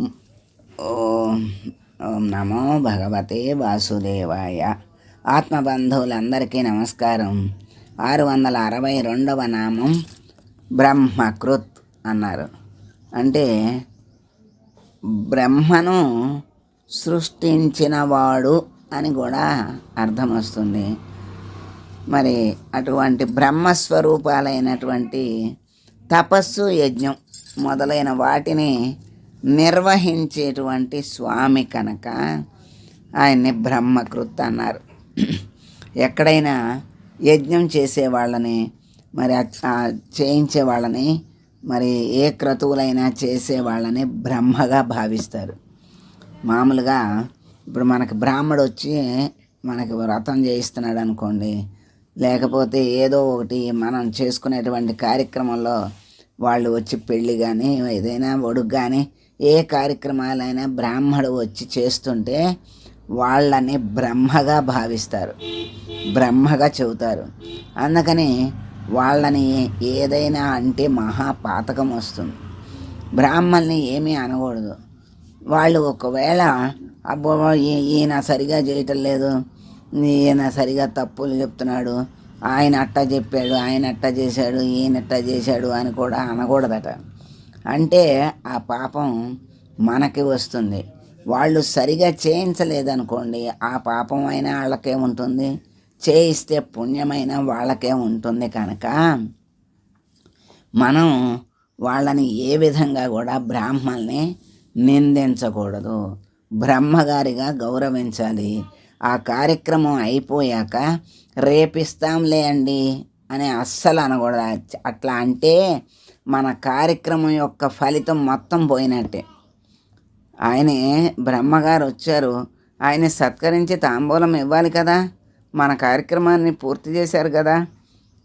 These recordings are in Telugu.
ఓం ఓం నమో భగవతే వాసుదేవాయ. ఆత్మబంధువులందరికీ నమస్కారం. ఆరు వందల అరవై రెండవ నామం బ్రహ్మకృత్ అన్నారు. అంటే బ్రహ్మను సృష్టించినవాడు అని కూడా అర్థం వస్తుంది. మరి అటువంటి బ్రహ్మస్వరూపాలైనటువంటి తపస్సు యజ్ఞం మొదలైన వాటిని నిర్వహించేటువంటి స్వామి కనుక ఆయన్ని బ్రహ్మకృత్ అన్నారు. ఎక్కడైనా యజ్ఞం చేసే వాళ్ళని మరి చేయించే వాళ్ళని మరి ఏ క్రతువులైనా చేసే వాళ్ళని బ్రహ్మగా భావిస్తారు. మామూలుగా ఇప్పుడు మనకి బ్రాహ్మడు వచ్చి మనకి వ్రతం చేయిస్తున్నాడు అనుకోండి లేకపోతే ఏదో ఒకటి మనం చేసుకునేటువంటి కార్యక్రమంలో వాళ్ళు వచ్చి పెళ్ళి కానీ ఏదైనా ఒడుగు కానీ ఏ కార్యక్రమాలైనా బ్రాహ్మడు వచ్చి చేస్తుంటే వాళ్ళని బ్రహ్మగా భావిస్తారు. బ్రహ్మగా చెబుతారు. అందుకని వాళ్ళని ఏదైనా అంటే మహాపాతకం వస్తుంది. బ్రాహ్మల్ని ఏమీ అనకూడదు. వాళ్ళు ఒకవేళ అబ్బో ఈయన సరిగా చేయటం లేదు ఈయన సరిగా తప్పులు చెప్తున్నాడు ఆయన అట్టా చెప్పాడు ఆయన అట్టా చేశాడు ఈయన అట్టా చేశాడు అని కూడా అనకూడదట. అంటే ఆ పాపం మనకి వస్తుంది. వాళ్ళు సరిగా చేయించలేదనుకోండి ఆ పాపం అయినా వాళ్ళకే ఉంటుంది. చేయిస్తే పుణ్యమైన వాళ్ళకే ఉంటుంది కనుక మనం వాళ్ళని ఏ విధంగా కూడా బ్రాహ్మల్ని నిందించకూడదు. బ్రహ్మగారిగా గౌరవించాలి. ఆ కార్యక్రమం అయిపోయాక రేపిస్తాంలే అండి అని అస్సలు అనకూడదు. అట్లా అంటే మన కార్యక్రమం యొక్క ఫలితం మొత్తం పోయినట్టే. ఆయనే బ్రహ్మగారు వచ్చారు. ఆయన సత్కరించి తాంబూలం ఇవ్వాలి కదా. మన కార్యక్రమాన్ని పూర్తి చేశారు కదా.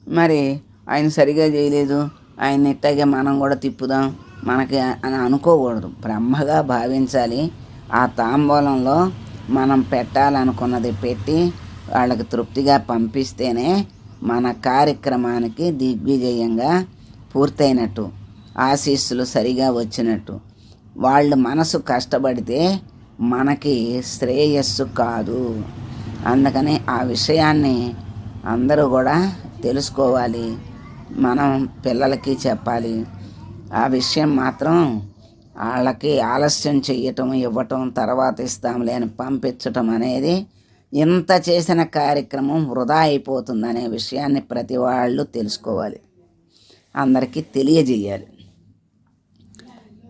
మరి ఆయన సరిగా చేయలేదు. ఆయన ఇట్టగే మనం కూడా తిప్పుదాం. మనకి అని అనుకోకూడదు. బ్రహ్మగా భావించాలి. ఆ తాంబూలంలో మనం పెట్టాలనుకున్నది పెట్టి వాళ్ళకి తృప్తిగా పంపిస్తేనే మన కార్యక్రమానికి దిగ్విజయంగా పూర్తయినట్టు ఆశీస్సులు సరిగా వచ్చినట్టు. వాళ్ళు మనసు కష్టపడితే మనకి శ్రేయస్సు కాదు. అందుకని ఆ విషయాన్ని అందరూ కూడా తెలుసుకోవాలి. మనం పిల్లలకి చెప్పాలి. ఆ విషయం మాత్రం వాళ్ళకి ఆలస్యం చెయ్యటం ఇవ్వటం తర్వాత ఇస్తాంలే అని పంపించటం అనేది ఇంత చేసిన కార్యక్రమం వృధా అయిపోతుందనే విషయాన్ని ప్రతి వాళ్ళు తెలుసుకోవాలి. అందరికీ తెలియజేయాలి.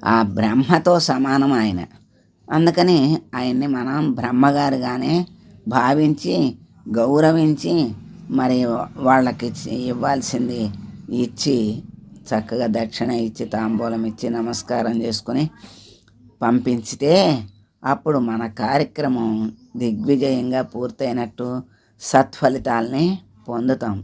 ఆ బ్రహ్మతో సమానం ఆయన. అందుకని ఆయన్ని మనం బ్రహ్మగారుగానే భావించి గౌరవించి మరి వాళ్ళకి ఇవ్వాల్సింది ఇచ్చి చక్కగా దక్షిణ ఇచ్చి తాంబూలం ఇచ్చి నమస్కారం చేసుకుని పంపించితే అప్పుడు మన కార్యక్రమం దిగ్విజయంగా పూర్తయినట్టు సత్ఫలితాలని పొందుతాం.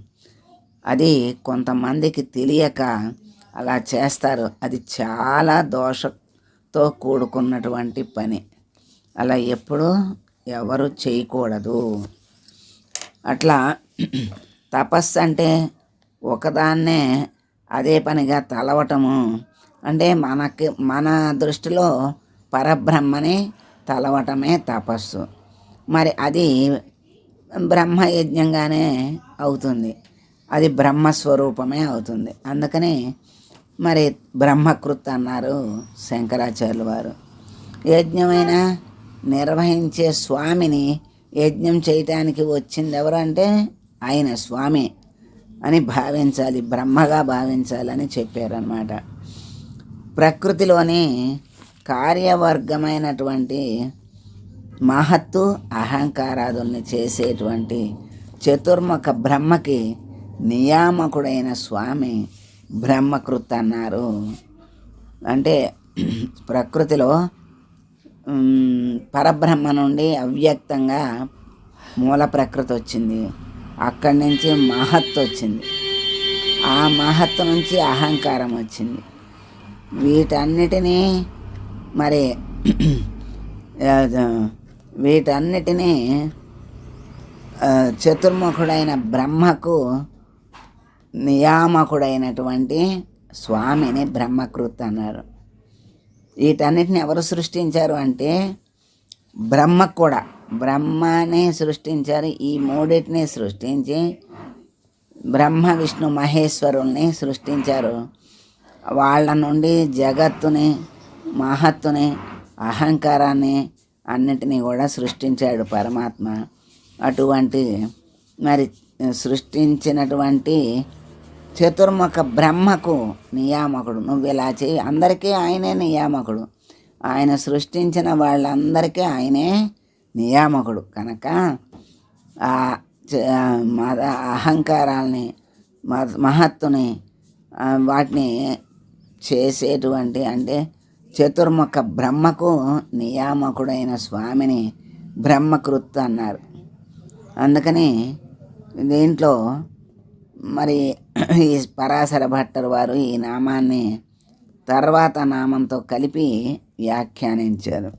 అది కొంతమందికి తెలియక అలా చేస్తారు. అది చాలా దోషతో కూడుకున్నటువంటి పని. అలా ఎప్పుడూ ఎవరు చేయకూడదు. అట్లా తపస్సు అంటే ఒకదాన్నే అదే పనిగా తలవటము. అంటే మనకి మన దృష్టిలో పరబ్రహ్మని తలవటమే తపస్సు. మరి అది బ్రహ్మయజ్ఞంగానే అవుతుంది. అది బ్రహ్మస్వరూపమే అవుతుంది. అందుకని మరి బ్రహ్మకృత్ అన్నారు శంకరాచార్యుల వారు. యజ్ఞమైన నిర్వహించే స్వామిని యజ్ఞం చేయటానికి వచ్చింది ఎవరంటే ఆయన స్వామి అని భావించాలి బ్రహ్మగా భావించాలని చెప్పారనమాట ప్రకృతిలోని కార్యవర్గమైనటువంటి మహత్తు అహంకారాదుల్ని చేసేటువంటి చతుర్ముఖ బ్రహ్మకి నియామకుడైన స్వామి బ్రహ్మకృత్ అన్నారు అంటే ప్రకృతిలో పరబ్రహ్మ నుండి అవ్యక్తంగా మూల ప్రకృతి వచ్చింది. అక్కడి నుంచి మహత్ వచ్చింది. ఆ మహత్తు నుంచి అహంకారం వచ్చింది. వీటన్నిటినీ మరి వీటన్నిటినీ చతుర్ముఖుడైన బ్రహ్మకు నియామకుడైనటువంటి స్వామిని బ్రహ్మకృత్ అన్నారు. వీటన్నిటిని ఎవరు సృష్టించారు అంటే బ్రహ్మ కూడా బ్రహ్మనే సృష్టించారు. ఈ మూడింటిని సృష్టించి బ్రహ్మ విష్ణు మహేశ్వరుల్ని సృష్టించారు. వాళ్ళ నుండి జగత్తుని మహత్తుని అహంకారాన్ని అన్నిటినీ కూడా సృష్టించాడు పరమాత్మ. అటువంటి మరి సృష్టించినటువంటి చతుర్ముఖ బ్రహ్మకు నియామకుడు. నువ్వు ఇలా చేయి అందరికీ ఆయనే నియామకుడు. ఆయన సృష్టించిన వాళ్ళందరికీ ఆయనే నియామకుడు. కనుక ఆ మద అహంకారాల్ని మ- మహత్తుని వాటిని చేసేటువంటి అంటే చతుర్ముఖ బ్రహ్మకు నియామకుడైన స్వామిని బ్రహ్మకృత్ అన్నారు. అందుకని దీంట్లో మరి ఈ పరాశర భట్టర్ వారు ఈ నామాన్ని తర్వాత నామంతో కలిపి వ్యాఖ్యానించారు.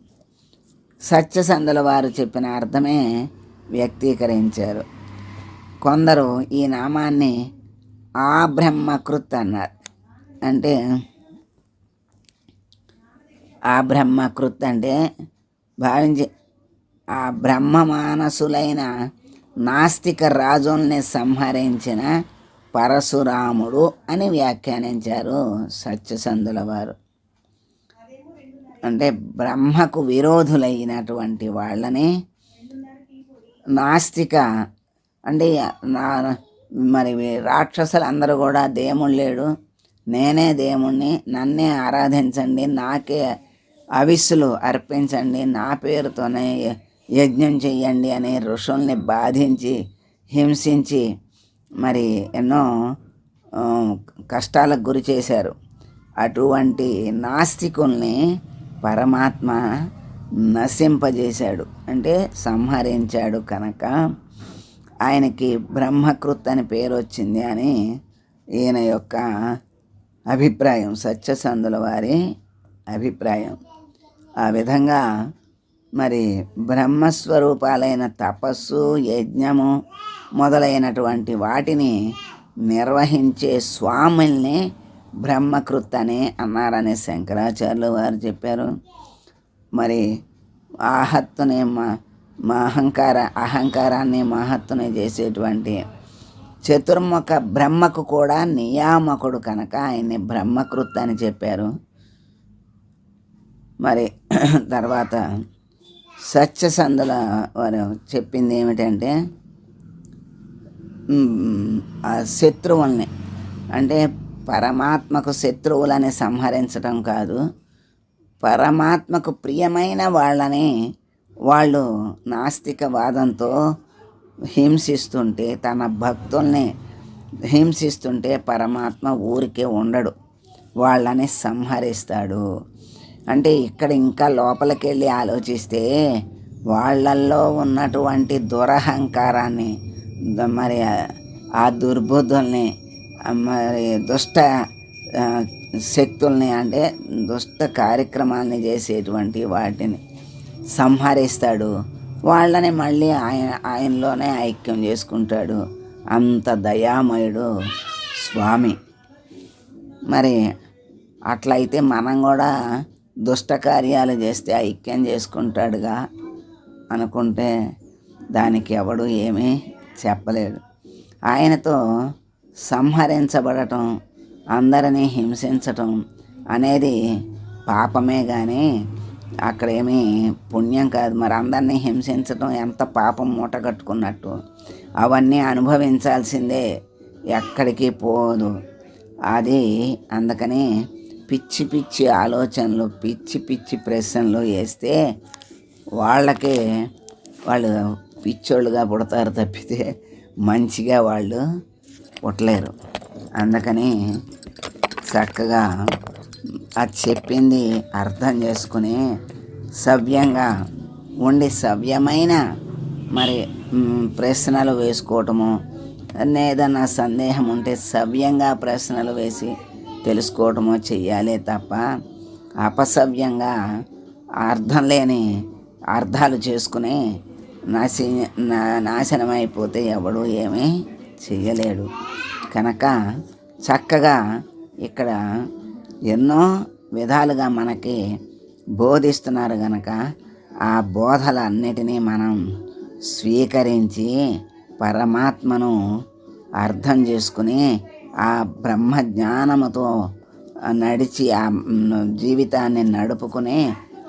సత్యసంధుల వారు చెప్పిన అర్థమే వ్యక్తీకరించారు. కొందరు ఈ నామాన్ని ఆ బ్రహ్మకృత్ అన్నారు. అంటే ఆ బ్రహ్మకృత్ అంటే భావించి ఆ బ్రహ్మ మానసులైన నాస్తిక రాజుల్ని సంహరించిన పరశురాముడు అని వ్యాఖ్యానించారు సత్యసంధుల వారు. అంటే బ్రహ్మకు విరోధులైనటువంటి వాళ్ళని నాస్తిక అంటే నా మరి రాక్షసులు అందరూ కూడా దేవుడు లేడు నేనే దేవుణ్ణి నన్నే ఆరాధించండి నాకే అవిస్సులు అర్పించండి నా పేరుతోనే యజ్ఞం చెయ్యండి అని ఋషుల్ని బాధించి హింసించి మరి ఎన్నో కష్టాలకు గురి చేశారు. అటువంటి నాస్తికుల్ని పరమాత్మ నశింపజేశాడు. అంటే సంహరించాడు కనుక ఆయనకి బ్రహ్మకృత్ అని పేరు వచ్చింది అని ఈయన యొక్క అభిప్రాయం సత్యసంధుల వారి అభిప్రాయం. ఆ విధంగా మరి బ్రహ్మస్వరూపాలైన తపస్సు యజ్ఞము మొదలైనటువంటి వాటిని నిర్వహించే స్వాముల్ని బ్రహ్మకృత్ అని అన్నారని శంకరాచార్యులు వారు చెప్పారు. మరి ఆహత్తుని మా మా అహంకార అహంకారాన్ని మహత్తుని చేసేటువంటి చతుర్ముఖ బ్రహ్మకు కూడా నియామకుడు కనుక ఆయన్ని బ్రహ్మకృత్ అని చెప్పారు. మరి తర్వాత స్వచ్ఛసందల వారు చెప్పింది ఏమిటంటే ఆ శత్రువుల్ని అంటే పరమాత్మకు శత్రువులని సంహరించడం కాదు పరమాత్మకు ప్రియమైన వాళ్ళని వాళ్ళు నాస్తికవాదంతో హింసిస్తుంటే తన భక్తుల్ని హింసిస్తుంటే పరమాత్మ ఊరికే ఉండడు వాళ్ళని సంహరిస్తాడు. అంటే ఇక్కడ ఇంకా లోపలికి వెళ్ళి ఆలోచిస్తే వాళ్ళల్లో ఉన్నటువంటి దురహంకారాన్ని మరి ఆ- దుర్బుద్ధుల్ని మరి దుష్ట శక్తుల్ని అంటే దుష్ట కార్యక్రమాల్ని చేసేటువంటి వాటిని సంహరిస్తాడు. వాళ్ళని మళ్ళీ ఆయన ఆయనలోనే ఐక్యం చేసుకుంటాడు. అంత దయామయుడు స్వామి. మరి అట్లయితే మనం కూడా దుష్ట కార్యాలు చేస్తే ఐక్యం చేసుకుంటాడుగా అనుకుంటే దానికి ఎవడు ఏమీ చెప్పలేడు. ఆయనతో సంహరించబడటం అందరినీ హింసించటం అనేది పాపమే కానీ అక్కడేమీ పుణ్యం కాదు. మరి అందరినీ హింసించటం ఎంత పాపం మూట కట్టుకున్నట్టు? అవన్నీ అనుభవించాల్సిందే ఎక్కడికి పోదు. అది అందుకని పిచ్చి పిచ్చి ఆలోచనలు పిచ్చి పిచ్చి ప్రశ్నలు వేస్తే వాళ్ళకే వాళ్ళు పిచ్చోళ్ళుగా పుడతారు తప్పితే మంచిగా వాళ్ళు పుట్టలేరు. అందుకని చక్కగా అది చెప్పింది అర్థం చేసుకుని సవ్యంగా ఉండి సవ్యమైన మరి ప్రశ్నలు వేసుకోవటము ఏదన్నా సందేహం ఉంటే సవ్యంగా ప్రశ్నలు వేసి తెలుసుకోవడమో చెయ్యాలే తప్ప అపసవ్యంగా అర్థం లేని అర్థాలు చేసుకుని నాశ నా- నాశనం అయిపోతే ఎవడు ఏమీ చెయ్యలేడు. కనుక చక్కగా ఇక్కడ ఎన్నో విధాలుగా మనకి బోధిస్తున్నారు గనక ఆ బోధలన్నిటినీ మనం స్వీకరించి పరమాత్మను అర్థం చేసుకుని ఆ బ్రహ్మ జ్ఞానముతో నడిచి ఆ జీవితాన్ని నడుపుకుని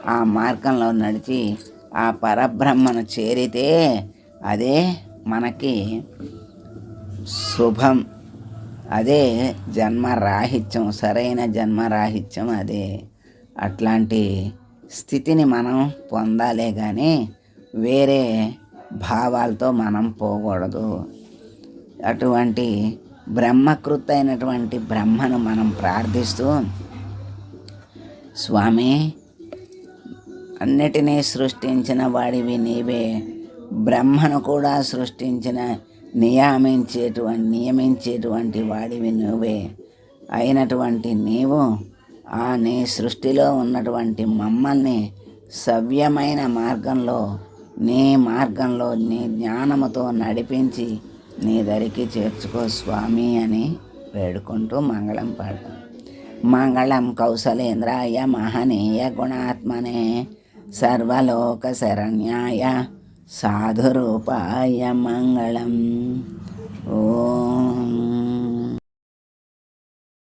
ఆ మార్గంలో నడిచి ఆ పరబ్రహ్మను చేరితే అదే మనకి శుభం. అదే జన్మరాహిత్యం సరైన జన్మరాహిత్యం అదే. అట్లాంటి స్థితిని మనం పొందాలే కానీ వేరే భావాలతో మనం పోకూడదు. అటువంటి బ్రహ్మకృత్ అయినటువంటి బ్రహ్మను మనం ప్రార్థిస్తూ స్వామి అన్నిటినీ సృష్టించిన వాడివి నీవే. బ్రహ్మను కూడా సృష్టించిన నియమించేటువంటి నియమించేటువంటి వాడివి నువ్వే. అయినటువంటి నీవు ఆ నీ సృష్టిలో ఉన్నటువంటి మమ్మల్ని సవ్యమైన మార్గంలో నీ మార్గంలో నీ జ్ఞానముతో నడిపించి నీ దరికి చేర్చుకో స్వామి అని వేడుకుంటూ మంగళం పాడతాం. మంగళం కౌశలేంద్రాయ మహనీయ గుణాత్మనే సర్వలోక శరణ్యాయ సాధురూపాయ మంగళం. ఓ